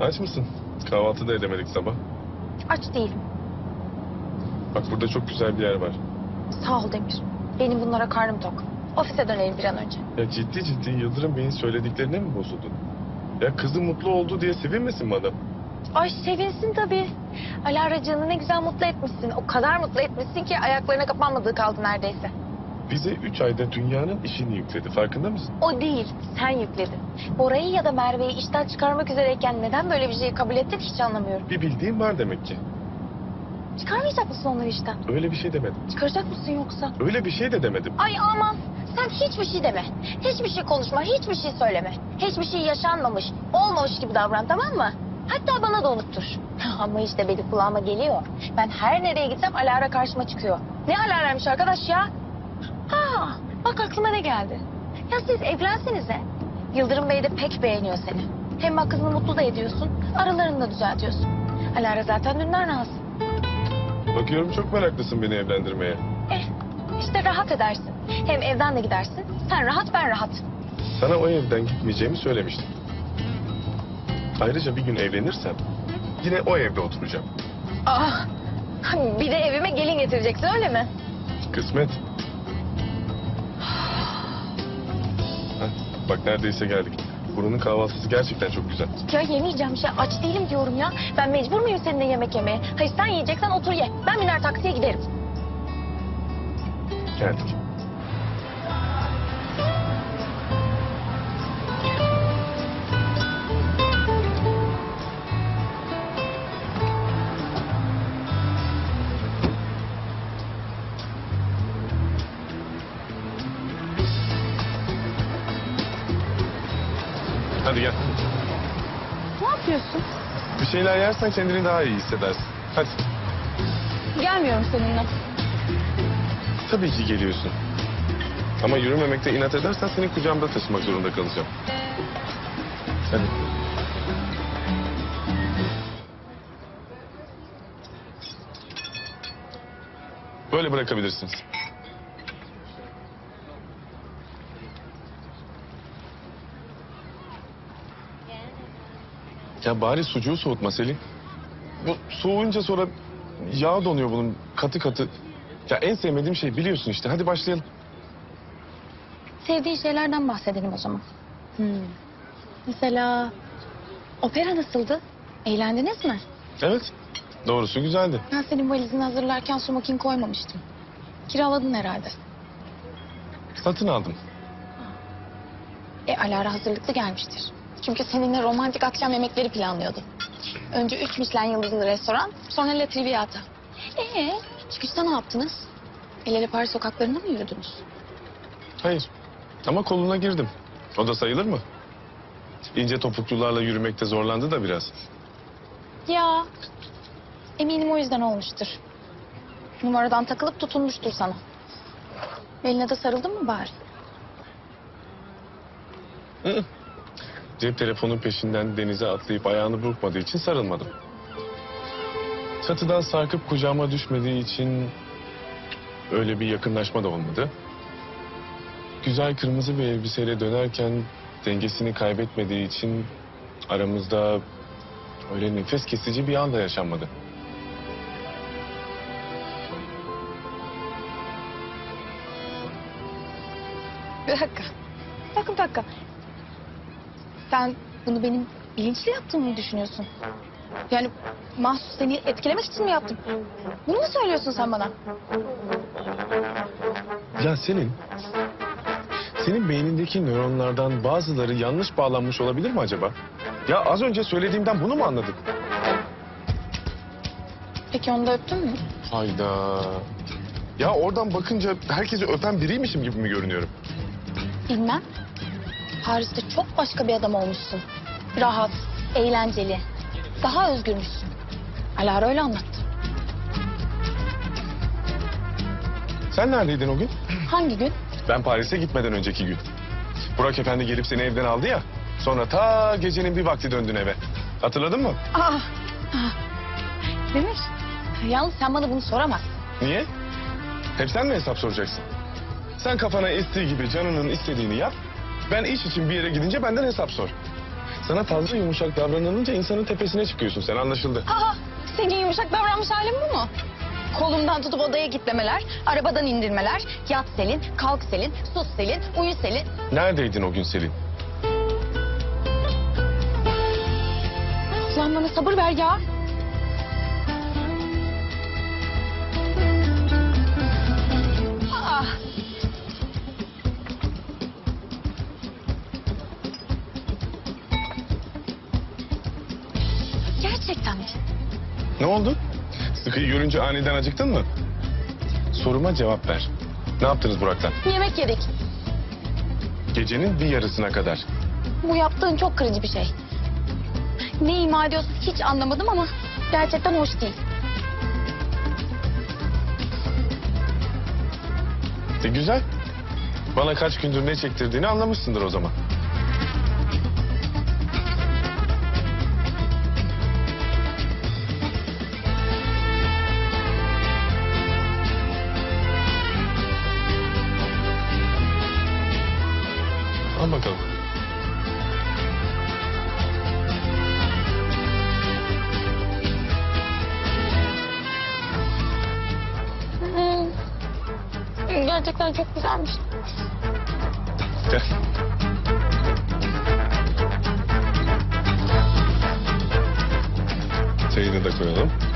Aç mısın? Kahvaltı da edemedik sabah. Aç değilim. Bak burada çok güzel bir yer var. Sağ ol Demir. Benim bunlara karnım tok. Ofise dönelim bir an önce. Ya ciddi ciddi Yıldırım Bey'in söylediklerine mi bozuldun? Ya kızı mutlu oldu diye sevinmesin mi adam? Ay sevinsin tabii. Alaracığını ne güzel mutlu etmişsin. O kadar mutlu etmişsin ki ayaklarına kapanmadığı kaldı neredeyse. Bize üç ayda dünyanın işini yükledi. Farkında mısın? O değil, sen yükledin. Bora'yı ya da Merve'yi işten çıkarmak üzereyken neden böyle bir şeyi kabul ettin hiç anlamıyorum. Bir bildiğim var demek ki. Çıkarmayacak mısın onları işten? Öyle bir şey demedim. Çıkaracak mısın yoksa? Öyle bir şey de demedim. Ay aman sen hiçbir şey deme. Hiçbir şey konuşma, hiçbir şey söyleme. Hiçbir şey yaşanmamış, olmamış gibi davran tamam mı? Hatta bana da unuttur. Ama işte benim kulağıma geliyor. Ben her nereye gitsem Alara karşıma çıkıyor. Ne Alara'ymış arkadaş ya? Bak aklıma ne geldi. Ya siz evlensenize. Yıldırım Bey de pek beğeniyor seni. Hem bak kızını mutlu da ediyorsun, aralarını da düzeltiyorsun. Alara zaten dünden razı. Bakıyorum çok meraklısın beni evlendirmeye. Eh, işte rahat edersin. Hem evden de gidersin. Sen rahat, ben rahat. Sana o evden gitmeyeceğimi söylemiştim. Ayrıca bir gün evlenirsem yine o evde oturacağım. Aa, bir de evime gelin getireceksin öyle mi? Kısmet. Bak neredeyse geldik. Buranın kahvaltısı gerçekten çok güzel. Ya yemeyeceğim şey aç değilim diyorum ya. Ben mecbur muyum seninle yemek yemeye? Hayır sen yiyeceksen otur ye. Ben biner taksiye giderim. Geldik. Hadi gel. Ne yapıyorsun? Bir şeyler yersen kendini daha iyi hissedersin. Hadi. Gelmiyorum seninle. Tabii ki geliyorsun. Ama yürümemekte inat edersen seni kucağımda taşımak zorunda kalacağım. Hadi. Böyle bırakabilirsiniz. Ya bari sucuğu soğutma Selin. Bu soğuyunca sonra yağ donuyor bunun katı katı. Ya en sevmediğim şey biliyorsun işte. Hadi başlayalım. Sevdiğin şeylerden bahsedelim o zaman. Hmm. Mesela opera nasıldı? Eğlendiniz mi? Evet. Doğrusu güzeldi. Ben senin valizini hazırlarken sumakin koymamıştım. Kiraladın herhalde. Satın aldım. E Alara hazırlıklı gelmiştir. Çünkü seninle romantik akşam yemekleri planlıyordu. Önce üç Michelin yıldızlı restoran, sonra La Triviata. Ee, çıkışta ne yaptınız? El ele Paris sokaklarında mı yürüdünüz? Hayır. Ama koluna girdim. O da sayılır mı? İnce topuklularla yürümekte zorlandı da biraz. Ya, eminim o yüzden olmuştur. Numaradan takılıp tutunmuştur sana. Eline de sarıldın mı bari? Hı hı. Cep telefonun peşinden denize atlayıp ayağını burkmadığı için sarılmadım. Çatıdan sarkıp kucağıma düşmediği için öyle bir yakınlaşma da olmadı. Güzel kırmızı bir elbiseyle dönerken dengesini kaybetmediği için aramızda öyle nefes kesici bir anda yaşanmadı. Bir dakika. Bir dakika. Sen bunu benim bilinçli yaptığımı mı düşünüyorsun? Yani mahsus seni etkilemek için mi yaptım? Bunu mu söylüyorsun sen bana? Ya senin, senin beynindeki nöronlardan bazıları yanlış bağlanmış olabilir mi acaba? Ya az önce söylediğimden bunu mu anladın? Peki onu da öptün mü? Hayda. Ya oradan bakınca herkesi öpen biriymişim gibi mi görünüyorum? Bilmem. Paris'te çok başka bir adam olmuşsun. Rahat, eğlenceli, daha özgürmüşsün. Alara öyle anlattı. Sen neredeydin o gün? Hangi gün? Ben Paris'e gitmeden önceki gün. Burak Efendi gelip seni evden aldı ya. Sonra ta gecenin bir vakti döndün eve. Hatırladın mı? Aa, aa. Demir, yalnız sen bana bunu soramazsın. Niye? Hep sen mi hesap soracaksın? Sen kafana estiği gibi canının istediğini yap. Ben iş için bir yere gidince benden hesap sor. Sana fazla yumuşak davranılınca insanın tepesine çıkıyorsun sen anlaşıldı. Aa, senin yumuşak davranmış halin bu mu? Kolumdan tutup odaya gitmemeler, arabadan indirmeler, yat Selin, kalk Selin, sus Selin, uyu Selin. Neredeydin o gün Selin? Ulan bana sabır ver ya. Gerçekten mi? Ne oldu? Sıkıyı görünce aniden acıktın mı? Soruma cevap ver. Ne yaptınız Burak'la? Yemek yedik. Gecenin bir yarısına kadar. Bu yaptığın çok kırıcı bir şey. Ne ima ediyorsun hiç anlamadım ama gerçekten hoş değil. E güzel. Bana kaç gündür ne çektirdiğini anlamışsındır o zaman. Al bakalım. Hmm. Gerçekten çok güzelmiş. Gel. Çayını da koyalım.